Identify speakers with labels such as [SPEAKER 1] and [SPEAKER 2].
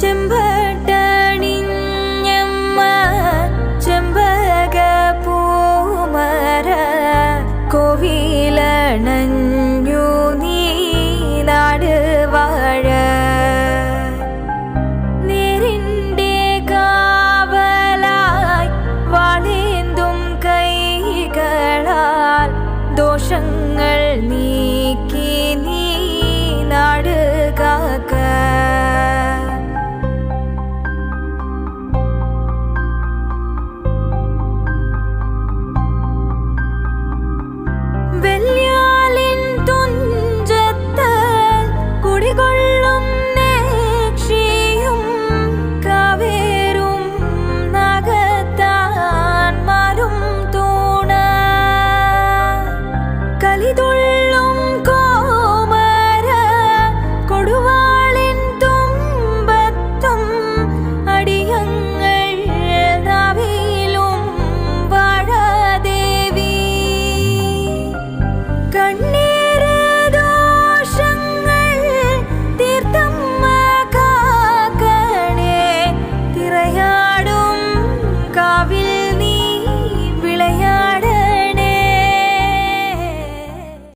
[SPEAKER 1] ചെമ്പട്ടണിഞ്ഞമ്മ ചെമ്പക പൂമര കോവിലണഞ്ഞ